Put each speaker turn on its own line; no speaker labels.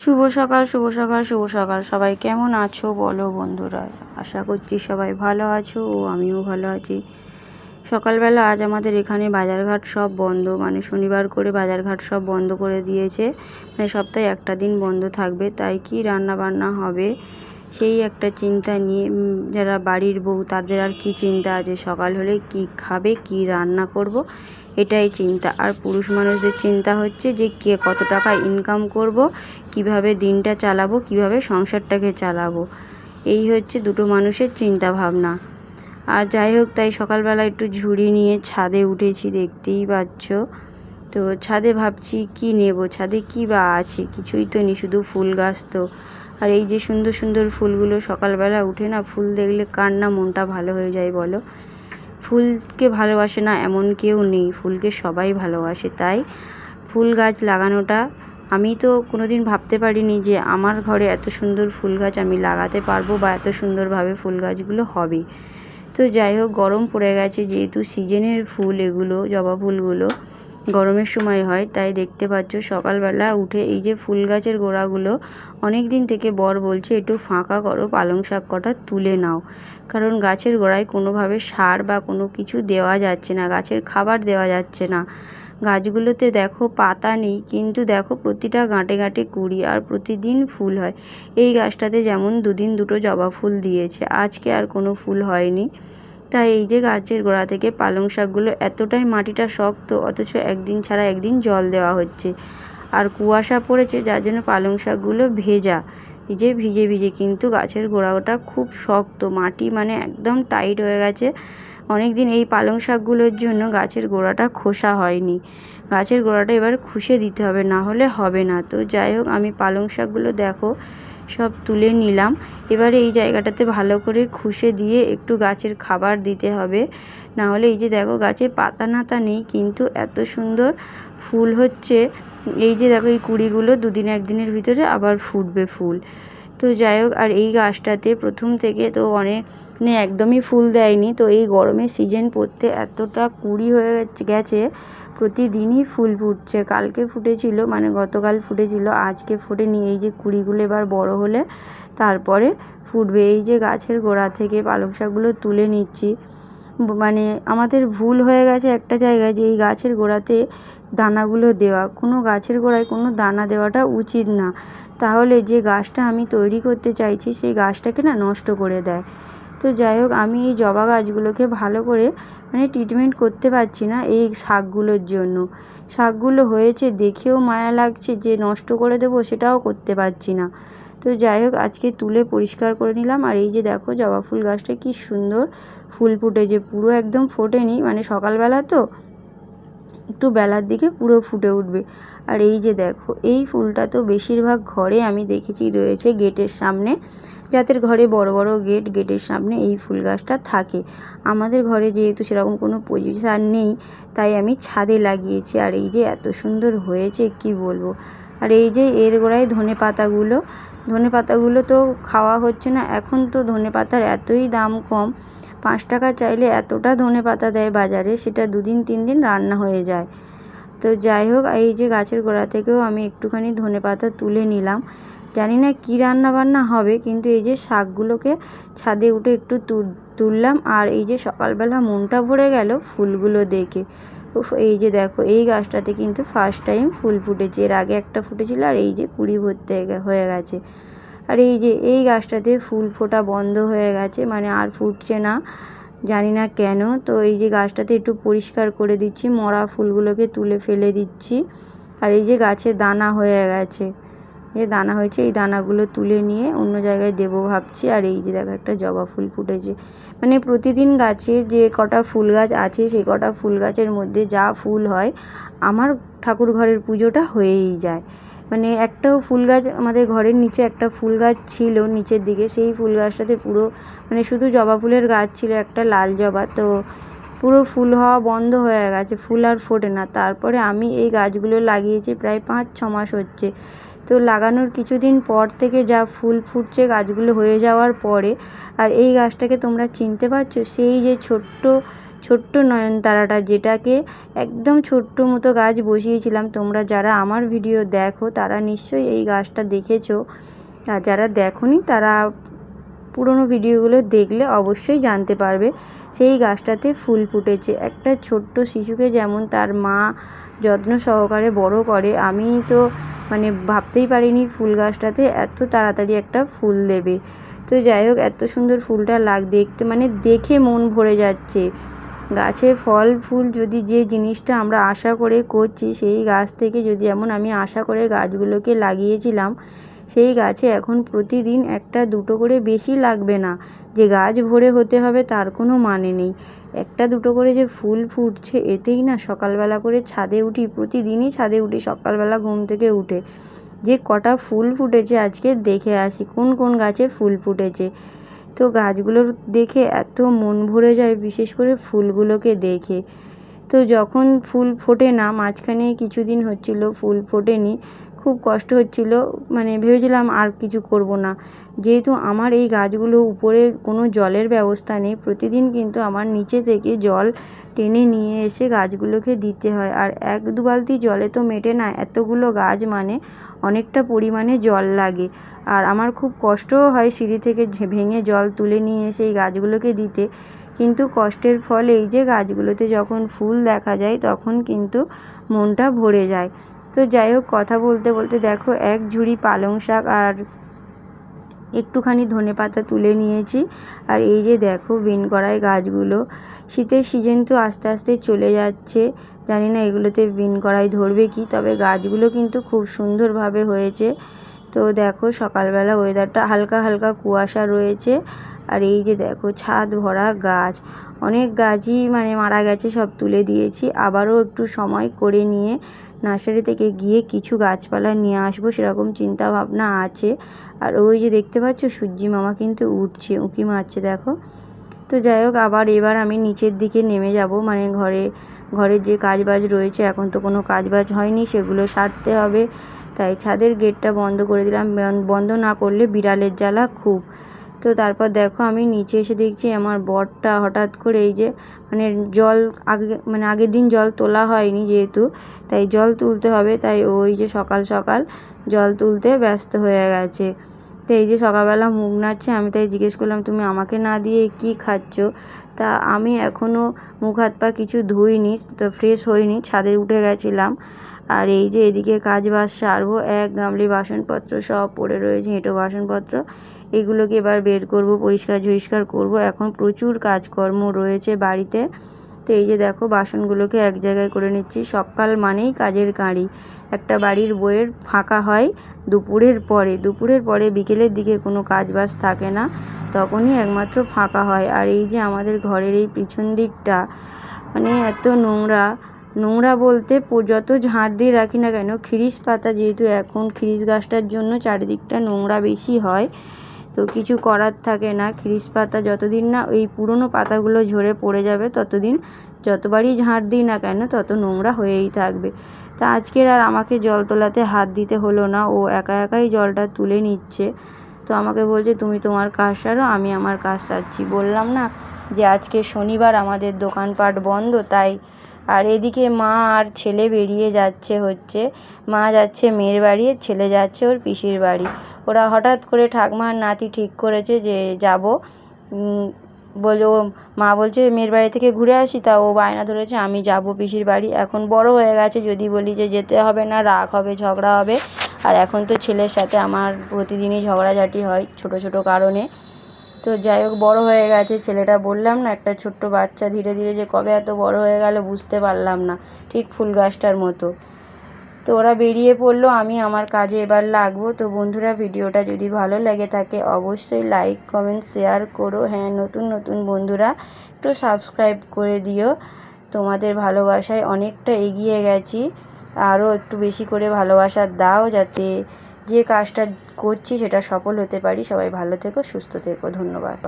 শুভ সকাল শুভ সকাল শুভ সকাল। সবাই কেমন আছো বলো বন্ধুরা? আশা করছি সবাই ভালো আছো ও আমিও ভালো আছি। সকালবেলা আজ আমাদের এখানে বাজারঘাট সব বন্ধ। মানে শনিবার করে বাজারঘাট সব বন্ধ করে দিয়েছে। মানে সপ্তাহে একটা দিন বন্ধ থাকবে। তাই কি রান্না বান্না হবে সেই একটা চিন্তা নিয়ে যারা বাড়ির বউ তাদের আর কি চিন্তা আছে? সকাল হলে কি খাবে, কি রান্না করব? এটাই চিন্তা। আর পুরুষ মানুষদের চিন্তা হচ্ছে যে কে কত টাকা ইনকাম করব, কীভাবে দিনটা চালাবো, কীভাবে সংসারটাকে চালাবো। এই হচ্ছে দুটো মানুষের চিন্তা ভাবনা আর যাই হোক, তাই সকালবেলা একটু ঝুড়ি নিয়ে ছাদে উঠেছি, দেখতেই পাচ্ছ। তো ছাদে ভাবছি, কি নেব? ছাদে কি বা আছে? কিছুই তো নেই, শুধু ফুল গাছ তো। আর এই যে সুন্দর সুন্দর ফুলগুলো সকালবেলা উঠে না, ফুল দেখলে কার না মনটা ভালো হয়ে যায় বলো? ফুলকে ভালোবাসে না, এমন কেউ নেই। ফুলকে সবাই ভালোবাসে, তাই ফুল গাছ লাগানোটা আমি তো কোনো দিন ভাবতে পারিনি যে আমার ঘরে এত সুন্দর ফুল গাছ আমি লাগাতে পারব বা এত সুন্দরভাবে ফুল গাছগুলো হবে। তো যাই হোক, গরম পড়ে গেছে, যেহেতু সিজনের ফুল এগুলো, জবা ফুলগুলো গরমের সময় হয়, তাই দেখতে পাচ্ছ সকালবেলা উঠে এই যে ফুল গাছের গোড়াগুলো অনেক দিন থেকে বর বলছে একটু ফাঁকা করো, পালং শাক কটা তুলে নাও। কারণ গাছের গোড়ায় কোনোভাবে সার বা কোনো কিছু দেওয়া যাচ্ছে না, গাছের খাবার দেওয়া যাচ্ছে না। গাছগুলোতে দেখো পাতা নেই, কিন্তু দেখো প্রতিটা গাঁটে গাঁটে কুড়ি আর প্রতিদিন ফুল হয়। এই গাছটাতে যেমন দুদিন দুটো জবা ফুল দিয়েছে, আজকে আর কোনো ফুল হয়নি। তাই এই যে গাছের গোড়া থেকে পালং শাকগুলো এতটাই মাটিটা শক্ত, অথচ একদিন ছাড়া একদিন জল দেওয়া হচ্ছে। আর কুয়াশা পড়েছে, যার জন্য পালং শাকগুলো ভেজা। এই যে ভিজে ভিজে কিন্তু গাছের গোড়াটা খুব শক্ত, মাটি মানে একদম টাইট হয়ে গেছে। অনেক দিন এই পালং শাকগুলোর জন্য গাছের গোড়াটা খোসা হয়নি। গাছের গোড়াটা এবার খুশে দিতে হবে, না হলে হবে না। তো যাই হোক, আমি পালং শাকগুলো দেখো সব তুলে নিলাম। এবারে এই জায়গাটাতে ভালো করে খুশে দিয়ে একটু গাছের খাবার দিতে হবে। না হলে এই যে দেখো গাছে পাতা নাতা নেই, কিন্তু এত সুন্দর ফুল হচ্ছে। এই যে দেখো এই কুড়িগুলো দুদিন একদিনের ভিতরে আবার ফুটবে ফুল। তো যাই হোক, আর এই গাছটাতে প্রথম থেকে তো অনেক মানে একদমই ফুল দেয়নি। তো এই গরমের সিজন পড়তে এতটা কুড়ি হয়ে গেছে, প্রতিদিনই ফুল ফুটছে। কালকে ফুটেছিল মানে গতকাল ফুটেছিল, আজকে ফুটেনি। এই যে কুড়িগুলো এবার বড় হলে তারপরে ফুটবে। এই যে গাছের গোড়া থেকে পালং শাকগুলো তুলে নিচ্ছি। মানে আমাদের ভুল হয়ে গেছে একটা জায়গায় যে এই গাছের গোড়াতে দানাগুলো দেওয়া। কোনো গাছের গোড়ায় কোনো দানা দেওয়াটা উচিত না। তাহলে যে গাছটা আমি তৈরি করতে চাইছি, সেই গাছটাকে না নষ্ট করে দেয়। তো যাই হোক, আমি এই জবা গাছগুলোকে ভালো করে মানে ট্রিটমেন্ট করতে পারছি না এই শাকগুলোর জন্য। শাকগুলো হয়েছে, দেখেও মায়া লাগছে যে নষ্ট করে দেবো সেটাও করতে পারছি না। তো যাই হোক, আজকে তুলে পরিষ্কার করে নিলাম আর এই যে দেখো জবা ফুল গাছটা কি সুন্দর ফুল ফুটেছে, পুরো একদম ফোটেনি মানে সকালবেলা তো একটু বেলার দিকে পুরো ফুটে উঠবে। আর এই যে দেখো, এই ফুলটা তো বেশিরভাগ ঘরে আমি দেখেছি রয়েছে গেটের সামনে। যাদের ঘরে বড় বড় গেট, গেটের সামনে এই ফুল গাছটা থাকে। আমাদের ঘরে যেহেতু সেরকম কোনো পজিশান নেই, তাই আমি ছাদে লাগিয়েছি। আর এই যে এত সুন্দর হয়েছে, কি বলব? আর এই যে এর গোড়ায় ধনে পাতাগুলো ধনে পাতাগুলো তো খাওয়া হচ্ছে না। এখন তো ধনে পাতার এতই দাম কম, পাঁচ টাকা চাইলে এতটা ধনে পাতা দেয় বাজারে, সেটা দুদিন, তিন দিন রান্না হয়ে যায়। তো যাই হোক, এই যে গাছের গোড়া থেকেও আমি একটুখানি ধনে পাতা তুলে নিলাম। জানি না কী রান্না বান্না হবে, কিন্তু এই যে শাকগুলোকে ছাদে উঠে একটু তুললাম আর এই যে সকালবেলা মনটা ভরে গেল ফুলগুলো দেখে। এই যে দেখো, এই গাছটাতে কিন্তু ফার্স্ট টাইম ফুল ফুটেছে। এর আগে একটা ফুটেছিল আর এই যে কুড়ি ভর্তি হয়ে গেছে। আর এই যে, এই গাছটাতে ফুল ফোটা বন্ধ হয়ে গেছে মানে আর ফুটছে না, জানি না কেন। তো এই যে গাছটাতে একটু পরিষ্কার করে দিচ্ছি, মরা ফুলগুলোকে তুলে ফেলে দিচ্ছি। আর এই যে গাছে দানা হয়ে গেছে। যে দানা হয়েছে, এই দানাগুলো তুলে নিয়ে অন্য জায়গায় দেবো ভাবছি। আর এই যে দেখো একটা জবা ফুল ফুটেছে। মানে প্রতিদিন গাছে যে কটা ফুল গাছ আছে, সেই কটা ফুল গাছের মধ্যে যা ফুল হয়, আমার ঠাকুর ঘরের পুজোটা হয়েই যায়। মানে একটাও ফুল গাছ, আমাদের ঘরের নিচে একটা ফুল গাছ ছিল, নিচের দিকে সেই ফুল গাছটাতে পুরো মানে শুধু জবা ফুলের গাছ ছিল, একটা লাল জবা। তো পুরো ফুল হওয়া বন্ধ হয়ে গেছে, ফুল আর ফোটে না। তারপরে আমি এই গাছগুলো লাগিয়েছি প্রায় পাঁচ ছ মাস হচ্ছে। তো লাগানোর কিছুদিন পর থেকে যা ফুল ফুটছে গাছগুলো হয়ে যাওয়ার পরে, আর এই গাছটাকে তোমরা চিনতে পারছ? সেই যে ছোট্ট ছোট্ট নয়নতারাটা যেটাকে একদম ছোট্ট মতো গাছ বসিয়েছিলাম, তোমরা যারা আমার ভিডিও দেখো তারা নিশ্চয়ই এই গাছটা দেখেছ। আর যারা দেখোনি তারা পুরনো ভিডিওগুলো দেখলে অবশ্যই জানতে পারবে। সেই গাছটাতে ফুল ফুটেছে। একটা ছোট্ট শিশুকে যেমন তার মা যত্ন সহকারে বড় করে, আমি তো মানে ভাবতেই পারিনি ফুল গাছটাতে এত তাড়াতাড়ি একটা ফুল দেবে। তো যাই হোক, এত সুন্দর ফুলটা লাগ, দেখতে মানে দেখে মন ভরে যাচ্ছে। গাছে ফল, ফুল যদি যে জিনিসটা আমরা আশা করে করছি, সেই গাছ থেকে যদি এমন আমি আশা করে গাছগুলোকে লাগিয়েছিলাম সেই গাছে এখন প্রতিদিন একটা দুটো করে বেশি লাগবে না। যে গাছ ভরে হতে হবে তার কোনো মানে নেই। একটা দুটো করে যে ফুল ফুটছে এতেই না সকালবেলা করে ছাদে উঠি, প্রতিদিনই ছাদে উঠি, সকালবেলা ঘুম থেকে উঠে। যে কটা ফুল ফুটেছে আজকে দেখে আসি, কোন কোন গাছে ফুল ফুটেছে। তো গাছগুলোর দেখে এত মন ভরে যায় বিশেষ করে ফুলগুলোকে দেখে। তো যখন ফুল ফোটে না, মাঝখানে কিছুদিন হচ্ছিল ফুল ফোটেনি খুব কষ্ট হচ্ছিল। মানে ভেবেছিলাম আর কিছু করব না। যেহেতু আমার এই গাছগুলো উপরে কোনো জলের ব্যবস্থা নেই, প্রতিদিন কিন্তু আমার নিচে থেকে জল টেনে নিয়ে এসে গাছগুলোকে দিতে হয়। আর এক দু বালতি জলে তো মেটে না, এতগুলো গাছ মানে অনেকটা পরিমাণে জল লাগে। আর আমার খুব কষ্টও হয় সিঁড়ি থেকে ভেঙে জল তুলে নিয়ে এসে এই গাছগুলোকে দিতে। কিন্তু কষ্টের ফল এই যে গাছগুলোতে যখন ফুল দেখা যায়, তখন কিন্তু মনটা ভরে যায়। তো যাই হোক, কথা বলতে বলতে দেখো, এক ঝুড়ি পালং শাক আর একটুখানি ধনে পাতা তুলে নিয়েছি। আর এই যে দেখো, বিন করাই গাছগুলো। শীতের সিজন তো আস্তে আস্তে চলে যাচ্ছে। জানি না এগুলোতে বিন করাই ধরবে কি, তবে গাছগুলো কিন্তু খুব সুন্দরভাবে হয়েছে। তো দেখো, সকালবেলা ওয়েদারটা হালকা হালকা কুয়াশা রয়েছে। আর এই যে দেখো, ছাদ ভরা গাছ। অনেক গাছই মানে মারা গেছে, সব তুলে দিয়েছি। আবারও একটু সময় করে নিয়ে নার্সারি থেকে গিয়ে কিছু গাছপালা নিয়ে আসব, সেরকম চিন্তা ভাবনা আছে। আর ওই যে দেখতে পাচ্ছ, সূর্যি মামা কিন্তু উঠছে, উঁকি মারছে, দেখো। তো যাই হোক, আবার এবার আমি নিচের দিকে নেমে যাব মানে ঘরে ঘরের যে কাজবাজ রয়েছে, এখন তো কোনো কাজবাজ হয়নি, সেগুলো সারতে হবে। তাই ছাদের গেটটা বন্ধ করে দিলাম বন্ধ না করলে বিড়ালের জ্বালা খুব। তো তারপর দেখো আমি নিচে এসে দেখছি আমার বরটা হঠাৎ করে এই যে মানে জল আগে মানে আগের দিন জল তোলা হয়নি যেহেতু, তাই জল তুলতে হবে, তাই ওই যে সকাল সকাল জল তুলতে ব্যস্ত হয়ে গেছে। তো এই যে সকালবেলা মুখ নাচ্ছে আমি তাই জিজ্ঞেস করলাম, তুমি আমাকে না দিয়ে কি খাচ্ছ? তা আমি এখনও মুখ হাত পা কিছু ধুইনি, তো ফ্রেশ হইনি, ছাদে উঠে গেছিলাম। আর এই যে এদিকে কাজ বাজ সারবো, এক গামলি বাসনপত্র সব পড়ে রয়েছে এঁটো বাসনপত্র। এগুলোকে এবার বের করব, পরিষ্কার ঝরিষ্কার করব। এখন প্রচুর কাজকর্ম রয়েছে বাড়িতে। তো এই যে দেখো, বাসনগুলোকে এক জায়গায় করে নিচ্ছি। সকাল মানেই কাজের কাঁড়ি। একটা বাড়ির বইয়ের ফাঁকা হয় দুপুরের পরে। দুপুরের পরে বিকেলের দিকে কোনো কাজ বাজ থাকে না, তখনই একমাত্র ফাঁকা হয়। আর এই যে আমাদের ঘরের এই পিছন দিকটা মানে এত নোংরা নোংরা বলতে যত ঝাঁট দিয়ে রাখি না কেন, খিরিস পাতা যেহেতু এখন খিরিস গাছটার জন্য চারিদিকটা নোংরা বেশি হয়, তো কিছু করার থাকে না। খিরিস পাতা যতদিন না ওই পুরনো পাতাগুলো ঝরে পড়ে যাবে, ততদিন যতবারই ঝাঁট দিই না কেন, তত নোংরা হয়েই থাকবে। তা আজকের আর আমাকে জল তোলাতে হাত দিতে হলো না, ও একা একাই জলটা তুলে নিচ্ছে। তো আমাকে বলছে, তুমি তোমার কাজ সারো, আমি আমার কাজ সারছি। বললাম না যে, আজকে শনিবার আমাদের দোকানপাট বন্ধ, তাই আর এদিকে মা আর ছেলে বেরিয়ে যাচ্ছে হচ্ছে। মা যাচ্ছে মেয়ের বাড়ি, ছেলে যাচ্ছে ওর পিসির বাড়ি। ওরা হঠাৎ করে ঠাকমার নাতি ঠিক করেছে যে যাব। বলে ও মা বলছে, মেয়ের বাড়ি থেকে ঘুরে আসি। তা ও বায়না ধরেছে, আমি যাব পিসির বাড়ি। এখন বড় হয়ে গেছে, যদি বলি যে যেতে হবে না, রাগ হবে, ঝগড়া হবে। আর এখন তো ছেলের সাথে আমার প্রতিদিনই ঝগড়াঝাটি হয় ছোট ছোট কারণে। তো যাই হোক, বড়ো হয়ে গেছে, ছেলেটা বললাম না, একটা ছোট্ট বাচ্চা ধীরে ধীরে যে কবে এত বড় হয়ে গেল বুঝতে পারলাম না, ঠিক ফুল গাছটার মতো। তো ওরা বেরিয়ে পড়ল, আমি আমার কাজে এবার লাগবো। তো বন্ধুরা, ভিডিওটা যদি ভালো লাগে থাকে, অবশ্যই লাইক কমেন্ট শেয়ার করো। হ্যাঁ নতুন নতুন বন্ধুরা, একটু সাবস্ক্রাইব করে দিও। তোমাদের ভালোবাসায় অনেকটা এগিয়ে গেছি। আরও একটু বেশি করে ভালোবাসা দাও, যাতে যে কাজটা করছি সেটা সফল হতে পারি। সবাই ভালো থেকো সুস্থ থেকো। ধন্যবাদ।